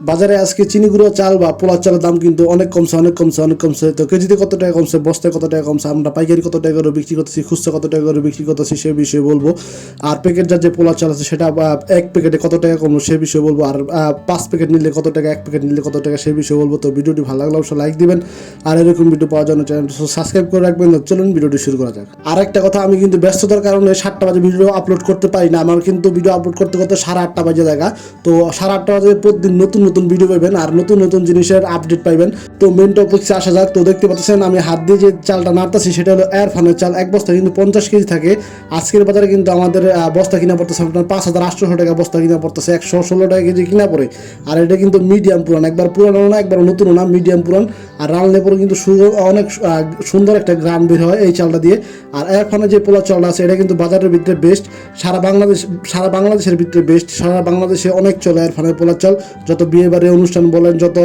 বাজারে আজকে চিনি গুঁড়ো, চাল বা পোলার চালের দাম কিন্তু অনেক কমছে অনেক কমছে অনেক কমছে। তো কেজিতে কত টাকা কমছে, বস্তায় কত টাকা কমছে, আমরা পাইকারি কত টাকা করে বিক্রি করতেছি, খুচরা কত টাকা করে বিক্রি করতেছি সে বিষয়ে বলব। আর প্যাকেট যার যে পোলার চাল আছে, সেটা এক প্যাকেটে কত টাকা কমলো সে বিষয়ে বলব। আর পাঁচ প্যাকেট নিলে কত টাকা, এক প্যাকেট নিলে কত টাকা সে বিষয়ে বলব। তো ভিডিওটি ভালো লাগলে অবশ্যই লাইক দিবেন। আর এরকম ভিডিও পাওয়ার জন্য চ্যানেলটি সাবস্ক্রাইব করে রাখবেন। চলুন ভিডিওটি শুরু করা যাক। আর একটা কথা, আমি কিন্তু ব্যস্ততার কারণে সাতটা বাজে ভিডিও আপলোড করতে পারি না। আমার কিন্তু ভিডিও আপলোড করতে করতে সাড়ে আটটা বাজে দেখা তো সাড়ে আটটা বাজে প্রতিদিন নতুন নতুন ভিডিও পাবেন আর নতুন নতুন জিনিসের আপডেট পাইবেন। তো মেন টপিক্সে আসা যাক, তো দেখতে পাচ্ছেন আমি হাত দিয়ে যে চালটা নাড়তেছি, সেটা হলো এয়ার ফানের চাল। এক বস্তা কিন্তু পঞ্চাশ কেজি থাকে। আজকের বাজারে কিন্তু আমাদের বস্তা কিনা পড়তেছে আপনার পাঁচ হাজার আটশোশো টাকা বস্তা কিনা পড়তেছে, একশো ষোলো টাকা কেজি কিনা পড়ে। আর এটা কিন্তু মিডিয়াম পুরান। একবার পুরানো না, একবার নতুন না মিডিয়াম পুরান। আর রানলে পরে কিন্তু অনেক সুন্দর একটা গ্রাম বের হয় এই চালটা দিয়ে। আর এয়ার যে পোলা চালটা আছে, এটা কিন্তু বাজারের ভিতরে বেস্ট সারা বাংলাদেশ, সারা বাংলাদেশের ভিতরে বেস্ট সারা বাংলাদেশে অনেক চলে এয়ার ফানের পোলার চাল। যত বিয়ে বাড়ি অনুষ্ঠান বলেন, যত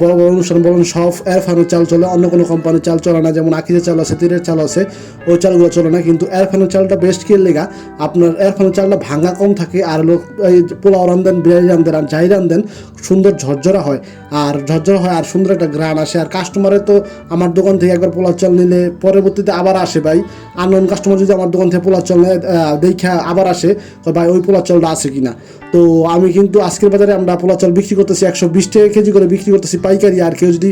বড় বড় অনুষ্ঠান বলেন, সব এয়ার ফানের চাল চলে। অন্য কোনো কোম্পানির চাল চলে না, যেমন আকিজের চাল আছে, তীরের চাল আছে, ওই চালগুলো চলে না। কিন্তু এয়ার ফানের চালটা বেস্ট কি লেগা? আপনার এয়ার ফানের চালটা ভাঙা কম থাকে, আর লোক, এই পোলাও রান্ধেন, বিরিয়ানি রান্ধেন, আর যাই রান্ধেন, সুন্দর ঝরঝরা হয়। আর ঝরঝরা হয়, আর সুন্দর একটা গ্রান আসে আর কাস্টমারের তো আমার দোকান থেকে একবার পোলার চাল নিলে পরবর্তীতে আবার আসে ভাই। আননোন কাস্টমার যদি আমার দোকান থেকে পোলার চাল নেয় দেখা আবার আসে ভাই ওই পোলার চালটা আছে কিনা? তো আমি কিন্তু আজকের বাজারে আমরা পোলার চাল বিক্রি করতেছি একশো বিশ টাকা কেজি করে বিক্রি করতেছি পাইকারি, আর কেউ যদি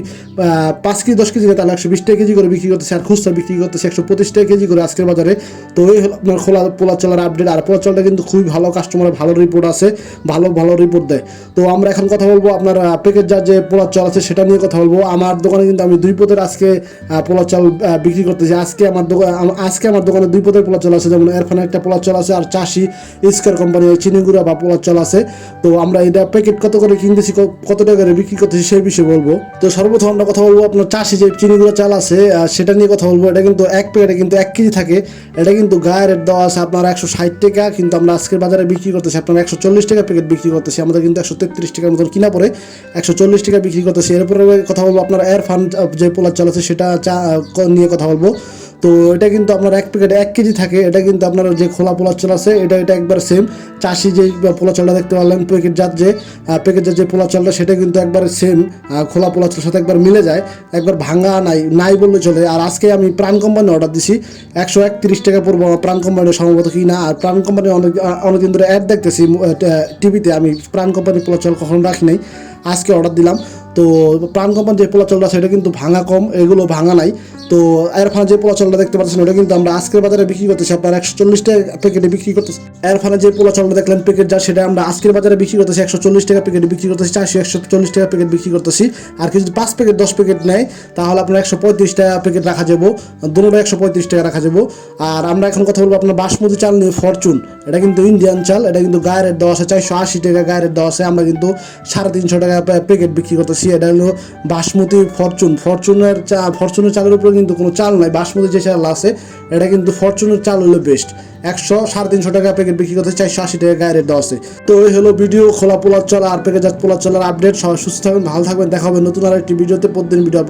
পাঁচ কেজি, দশ কেজি তাহলে একশো বিশ টাকা কেজি করে বিক্রি করতেছি, আর খুচরা বিক্রি করতেছি একশো পঁচিশ টাকা কেজি করে আজকের বাজারে। তো এই হলো আপনার খোলা পোলার চালের আপডেট আর পোলার চালটা কিন্তু খুবই ভালো কাস্টমারের ভালো রিপোর্ট আছে, ভালো ভালো রিপোর্ট দেয়। তো আমরা এখন কথা বলব আপনার প্যাকেট যার যে পোলার চাল আছে, সেটা নিয়ে কথা বলব। আমার দোকানে কিন্তু আমি দুই পদের আজকে পোলার চাল বিক্রি করতেছি। আজকে আমার দোকান আজকে আমার দোকানে দুই পদের পোলার চাল আছে। যেমন এরফানে একটা পোলার চাল আছে আর চাষি ইস্কার কোম্পানির চিনিগুড়া বা পোলার চাল আছে। তো আমরা এটা প্যাকেট কত করে কিনতেছি কত টাকা করে বিক্রি করতেছি সেই বিষয়ে বলব। তো সর্বপ্রথম আমরা কথা বলব আপনার চাষি যে চিনিগুড়া চাল আছে সেটা নিয়ে কথা বলব। এটা কিন্তু এক প্যাকেটে কিন্তু এক কেজি থাকে। এটা কিন্তু গায়ের রেট দেওয়া আছে আপনার একশো ষাট টাকা, কিন্তু আমরা আজকের বাজারে বিক্রি করতেছি আপনার একশো চল্লিশ টাকা প্যাকেট বিক্রি করতেছি। আমাদের কিন্তু একশো তেত্রিশ টাকার মতন কিনা পরে একশো চল্লিশ টাকা বিক্রি করতেছি। এরপরে কথা বলব আপনার এয়ার ফান্ড যে পোলার চাল আছে সেটা চা- নিয়ে কথা বলব। তো এটা কিন্তু আপনার এক প্যাকেট এক কেজি থাকে। এটা কিন্তু আপনার যে খোলা পোলার চাল আছে, এটা এটা একবার সেম চাষি যে পোলা চালটা দেখতে পারলেন প্যাকেট জাত যে প্যাকেট যে পোলা চালটা, সেটা কিন্তু একবার সেম খোলা পোলা চালের সাথে একবার মিলে যায়। একবার ভাঙা নাই নাই বললে চলে। আর আজকে আমি প্রাণ কোম্পানি অর্ডার দিছি। একশো একত্রিশ টাকা পড়ব প্রাণ কোম্পানির সম্ভবত কি না। আর প্রাণ কোম্পানি অনেক অনেকদিন ধরে অ্যাড দেখতেছি টিভিতে আমি প্রাণ কোম্পানির পোলা চাল কখনো রাখি নাই। আজকে অর্ডার দিলাম। তো প্রাণ কোম্পানি যে পোলা চালটা সেটা কিন্তু ভাঙা কম, এগুলো ভাঙা নাই। তো এরফানে যে পোলা চালটা দেখতে পাচ্ছেন, ওটা কিন্তু আমরা আজকের বাজারে বিক্রি করতেছি। আপনার একশো চল্লিশ টাকা প্যাকেটে বিক্রি করতেছি এরফানে যে পোলা চালটা দেখলেন, প্যাকেট যা, সেটা আমরা আজকের বাজারে বিক্রি করতেছি। একশো চল্লিশ টাকা প্যাকেটে বিক্রি করতেছি, চারশো একশো চল্লিশ টাকা প্যাকেট বিক্রি করতেছি। আর কিছু পাঁচ প্যাকেট, দশ প্যাকেট নেয়, তাহলে আপনার একশো পঁয়ত্রিশ টাকা প্যাকেট রাখা যাব। দুটো একশো পঁয়ত্রিশ টাকা রাখা যাব। আর আমরা এখন কথা বলব আপনার বাসমতি চাল নিয়ে, ফরচুন। এটা কিন্তু ইন্ডিয়ান চাল, এটা কিন্তু গায়ের দেওয়া আছে চারশো আশি টাকা, গায়ের দেওয়া আছে। আমরা কিন্তু সাড়ে তিনশো টাকা প্যাকেট বিক্রি করতেছি। এটা হলো বাসমতি ফরচুন। ফরচুনের চা, ফরচুনের চালের উপরে কিন্তু কোনো চাল নাই, বাসমতি যে চাল আছে, এটা কিন্তু ফরচুনের চাল হলো বেস্ট একশো সাড়ে তিনশো টাকা প্যাকেট বিক্রি করতে চারশো আশি টাকা গায়ে রেট দেওয়া আছে। তো এই হলো ভিডিও খোলা পোলার চলা আর প্যাকেট পোলার চলার আপডেট সবাই সুস্থ থাকবেন, ভালো থাকবেন, দেখা হবে নতুন আর একটি ভিডিওতে প্রতিদিন ভিডিও